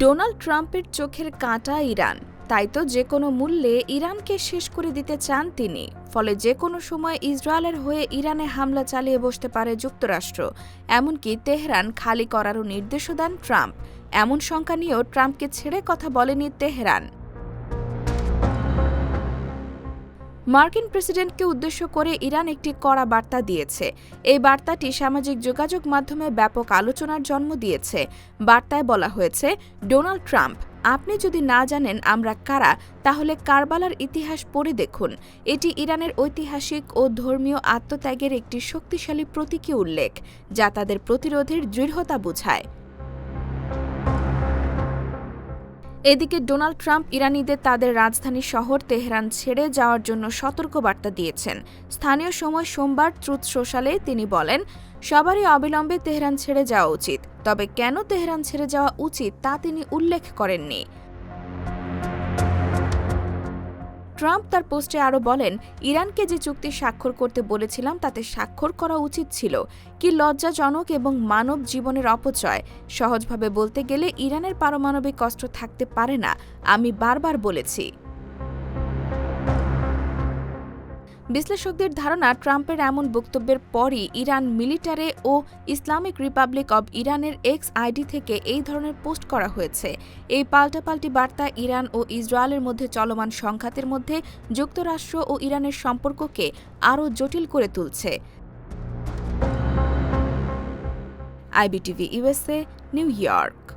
Donald ট্রাম্পের চোখের কাঁটা ইরান। তাই তো যে কোনো মূল্যে ইরানকে শেষ করে দিতে চান তিনি। ফলে যে কোনো সময় ইসরায়েলের হয়ে ইরানে হামলা চালিয়ে বসতে পারে যুক্তরাষ্ট্র। এমনকি তেহরান খালি করারও নির্দেশও দেন ট্রাম্প। এমন শঙ্কা নিয়েও ট্রাম্পকে ছেড়ে কথা বলেনি তেহরান। মার্কিন প্রেসিডেন্টকে উদ্দেশ্য করে ইরান একটি কড়া বার্তা দিয়েছে। এই বার্তাটি সামাজিক যোগাযোগ মাধ্যমে ব্যাপক আলোচনার জন্ম দিয়েছে। বার্তায় বলা হয়েছে, ডোনাল্ড ট্রাম্প, আপনি যদি না জানেন আমরা কারা, তাহলে কারবালার ইতিহাস পড়ে দেখুন। এটি ইরানের ঐতিহাসিক ও ধর্মীয় আত্মত্যাগের একটি শক্তিশালী প্রতীকী উল্লেখ, যা তাদের প্রতিরোধের দৃঢ়তা বোঝায়। এদিকে ডোনাল্ড ট্রাম্প ইরানিদের তাদের রাজধানী শহর তেহরান ছেড়ে যাওয়ার জন্য সতর্কবার্তা দিয়েছেন। স্থানীয় সময় সোমবার ট্রুথ সোশ্যালে তিনি বলেন, সবারই অবিলম্বে তেহরান ছেড়ে যাওয়া উচিত। তবে কেন তেহরান ছেড়ে যাওয়া উচিত তা তিনি উল্লেখ করেননি। ট্রাম্প তার পোস্টে আরও বলেন, ইরানকে যে চুক্তি স্বাক্ষর করতে বলেছিলাম, তাতে স্বাক্ষর করা উচিত ছিল। কি লজ্জাজনক এবং মানব জীবনের অপচয়। সহজভাবে বলতে গেলে, ইরানের পারমাণবিক অস্ত্র থাকতে পারে না, আমি বারবার বলেছি। বিশ্লেষকদের ধারণা, ট্রাম্পের এমন বক্তব্যের পরই ইরান মিলিটারে ও ইসলামিক রিপাবলিক অব ইরানের এক্স আইডি থেকে এই ধরনের পোস্ট করা হয়েছে। এই পাল্টাপাল্টি বার্তা ইরান ও ইসরায়েলের মধ্যে চলমান সংঘাতের মধ্যে যুক্তরাষ্ট্র ও ইরানের সম্পর্ককে আরও জটিল করে তুলছে। IBTV USA New York.